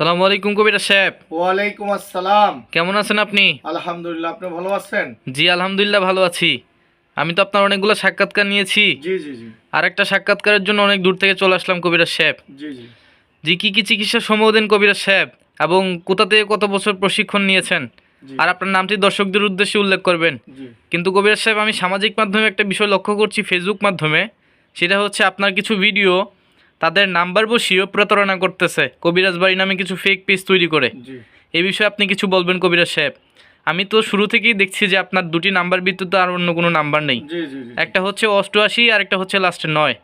সালামু আলাইকুম কবিরা সাহেব। ওয়ালাইকুম আসসালাম। কেমন আছেন আপনি? আলহামদুলিল্লাহ আপনি ভালো আছেন? জি আলহামদুলিল্লাহ ভালো আছি। আমি তো আপনার অনেকগুলো সাক্ষাৎকার নিয়েছি। জি জি জি। আর একটা সাক্ষাৎকারের জন্য অনেক দূর থেকে চলে আসলাম কবিরা সাহেব। জি জি। জি কি কি চিকিৎসা দেন কবিরা সাহেব? এবং কোথা থেকে কত বছর প্রশিক্ষণ নিয়েছেন? আর আপনার নামটি দর্শকদের উদ্দেশ্যে উল্লেখ করবেন। কিন্তু কবির সাহেব আমি সামাজিক মাধ্যমে একটা বিষয় লক্ষ্য করছি ফেসবুক মাধ্যমে। সেটা হচ্ছে আপনার কিছু ভিডিও তাদের নাম্বার বসিয়েও প্রতারণা করতেছে। কবিরাজ বাড়ি নামে কিছু ফেক পেজ তৈরি করে। এ বিষয়ে আপনি কিছু বলবেন কবিরাজ সাহেব? আমি তো শুরু থেকেই দেখছি যে আপনার দুটি নাম্বার বিদ্যুৎ আর অন্য কোনো নাম্বার নেই। একটা হচ্ছে অষ্টআশি আর একটা হচ্ছে লাস্টে নয়।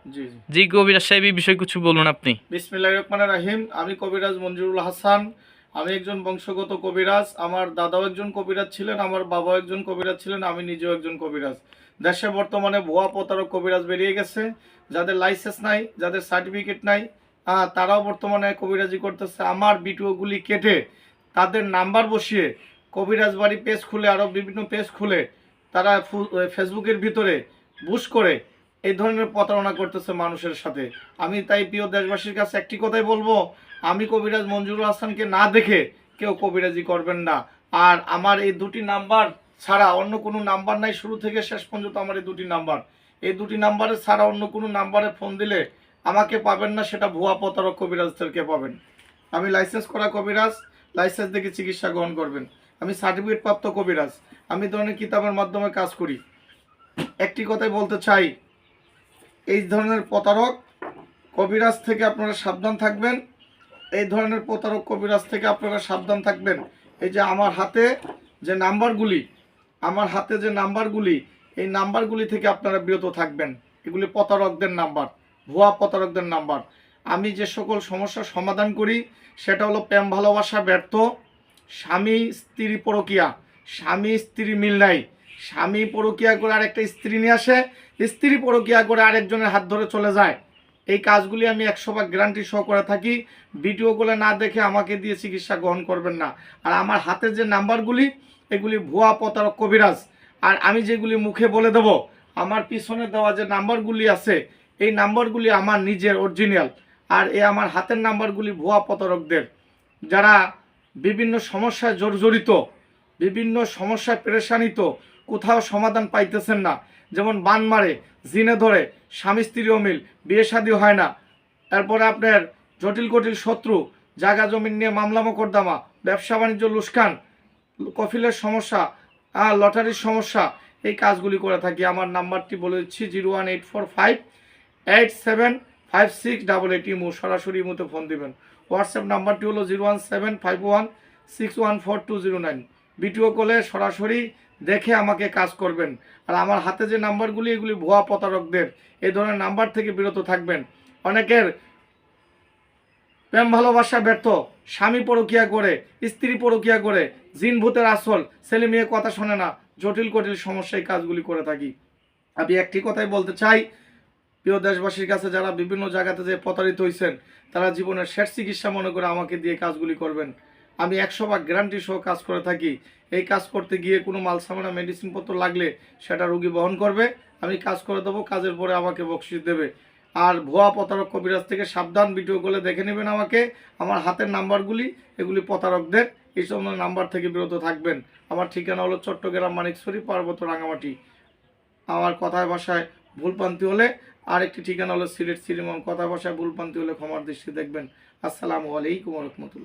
জি কবিরাজ সাহেব এই বিষয়ে কিছু বলুন আপনি। বিসমিল্লাহির রহমান রাহিম। আমি কবিরাজ মঞ্জুরুল হাসান। আমি একজন বংশগত কবিরাজ, আমার দাদাও একজন কবিরাজ ছিলেন, আমার বাবাও একজন কবিরাজ ছিলেন, আমি নিজেও একজন কবিরাজ। দেশে বর্তমানে ভুয়া প্রতারক কবিরাজ বেরিয়ে গেছে, যাদের লাইসেন্স নাই, যাদের সার্টিফিকেট নাই তারাও বর্তমানে কবিরাজি করতেছে। আমার ভিডিওগুলি কেটে তাদের নাম্বার বসিয়ে কবিরাজ বাড়ি পেজ খুলে আরও বিভিন্ন পেজ খুলে তারা ফেসবুকের ভিতরে বুশ করে এই ধরনের প্রতারণা করতেছে মানুষের সাথে। আমি তাই প্রিয় দেশবাসীর কাছে একটি কথাই বলব আমি কবিরাজ মঞ্জুরুল হাসানকে না দেখে কেউ কবিরাজি করবেন না। আর আমার এই দুটি নাম্বার ছাড়া অন্য কোনো নাম্বার নাই, শুরু থেকে শেষ পর্যন্ত আমার এই দুটি নাম্বার। এই দুটি নাম্বারে ছাড়া অন্য কোনো নাম্বারে ফোন দিলে আমাকে পাবেন না, সেটা ভুয়া প্রতারক কবিরাজদেরকে পাবেন। আমি লাইসেন্স করা কবিরাজ, লাইসেন্স দেখে চিকিৎসা গ্রহণ করবেন। আমি সার্টিফিকেট প্রাপ্ত কবিরাজ, আমি ধরনের কিতাবের মাধ্যমে কাজ করি। একটি কথাই বলতে চাই, এই ধরনের প্রতারক কবিরাজ থেকে আপনারা সাবধান থাকবেন। এই ধরনের প্রতারক কবিরাজ থেকে আপনারা সাবধান থাকবেন। এই যে আমার হাতে যে নাম্বারগুলি, আমার হাতে যে নাম্বারগুলি, এই নাম্বারগুলি থেকে আপনারা বিরত থাকবেন। এগুলি প্রতারকদের নাম্বার, ভুয়া প্রতারকদের নাম্বার। আমি যে সকল সমস্যার সমাধান করি, সেটা হলো প্রেম, ভালোবাসা, ব্যর্থ, স্বামী, স্ত্রী, পরকিয়া। স্বামী, স্ত্রী, মিল নাই। স্বামী পরকিয়া করে আরেকটা স্ত্রী নিয়ে আসে, স্ত্রী পরকিয়া করে আরেকজনের হাত ধরে চলে যায়। এই কাজগুলি আমি একশো ভাগ গ্যারান্টি সহ করে থাকি। ভিডিওগুলো না দেখে আমাকে দিয়ে চিকিৎসা গ্রহণ করবেন না। আর আমার হাতের যে নাম্বারগুলি, এগুলি ভুয়া প্রতারক কবিরাজ। আর আমি যেগুলি মুখে বলে দেব, আমার পিছনে দেওয়া যে নাম্বারগুলি আছে, এই নাম্বারগুলি আমার নিজের অরিজিনাল আর এই আমার হাতের নাম্বারগুলি ভুয়া প্রতারকদের। যারা বিভিন্ন সমস্যায় জর্জরিত, বিভিন্ন সমস্যায় পেরেশানিত, কোথাও সমাধান পাইতেছেন না যেমন বান মারে, জিনে ধরে, স্বামী স্ত্রী অমিল বিয়ে শাদী হয় না। তারপরে আপনার জটিল কটিল শত্রু জায়গা জমিন নিয়ে মামলা মোকদ্দমা, ব্যবসা বাণিজ্য লুস্কান, কফিলের সমস্যা লটারির সমস্যা, এই কাজগুলি করে থাকি। আমার নাম্বারটি বলে দিচ্ছি zero one eight four five eight seven five six double eight imo. সরাসরি ইমোতে ফোন দিবেন। হোয়াটসঅ্যাপ নাম্বারটি হলো zero one seven five one six one four two zero nine. Video কলে সরাসরি দেখে আমাকে কাজ করবেন। আর আমার হাতে যে নাম্বারগুলি, এগুলি ভুয়া প্রতারকদের এই ধরনের নাম্বার থেকে বিরত থাকবেন। অনেকের প্রেম ভালোবাসা ব্যর্থ, স্বামী পরকিয়া করে, স্ত্রী পরকিয়া করে, জিন ভূতের আসল, ছেলে মেয়ে কথা শোনে না, জটিল কটিল সমস্যায় কাজগুলি করে থাকি। আমি একটি কথাই বলতে চাই, প্রিয় দেশবাসীর কাছে যারা বিভিন্ন জায়গাতে যে প্রতারিত হয়েছেন তারা জীবনের শেষ চিকিৎসা মনে করে আমাকে দিয়ে কাজগুলি করবেন। আমি একশো ভাগ গ্যারান্টি সহ কাজ করে থাকি। এই কাজ করতে গিয়ে কোনো মাল সামানা মেডিসিনপত্র লাগলে সেটা রুগী বহন করবে। আমি কাজ করে দেবো, কাজের পরে আমাকে বকশিস দেবে। আর ভুয়া প্রতারক কবিরাজ থেকে সাবধান ভিডিও করে দেখে নেবেন আমাকে। আমার হাতের নাম্বারগুলি, এগুলি প্রতারকদের। এই সমস্ত নাম্বার থেকে বিরত থাকবেন। আমার ঠিকানা হলো চট্টগ্রাম মানিকছড়ি, পার্বত্য রাঙামাটি আমার কথায় ভাষায় ভুলপান্তি হলে আরেকটি ঠিকানা হলো সিলেট সিলিমন কথা ভাষায় ভুলপান্তি হলে ক্ষমার দৃষ্টি দেখবেন। আসসালামু আলাইকুম রহমতুল্লাহ।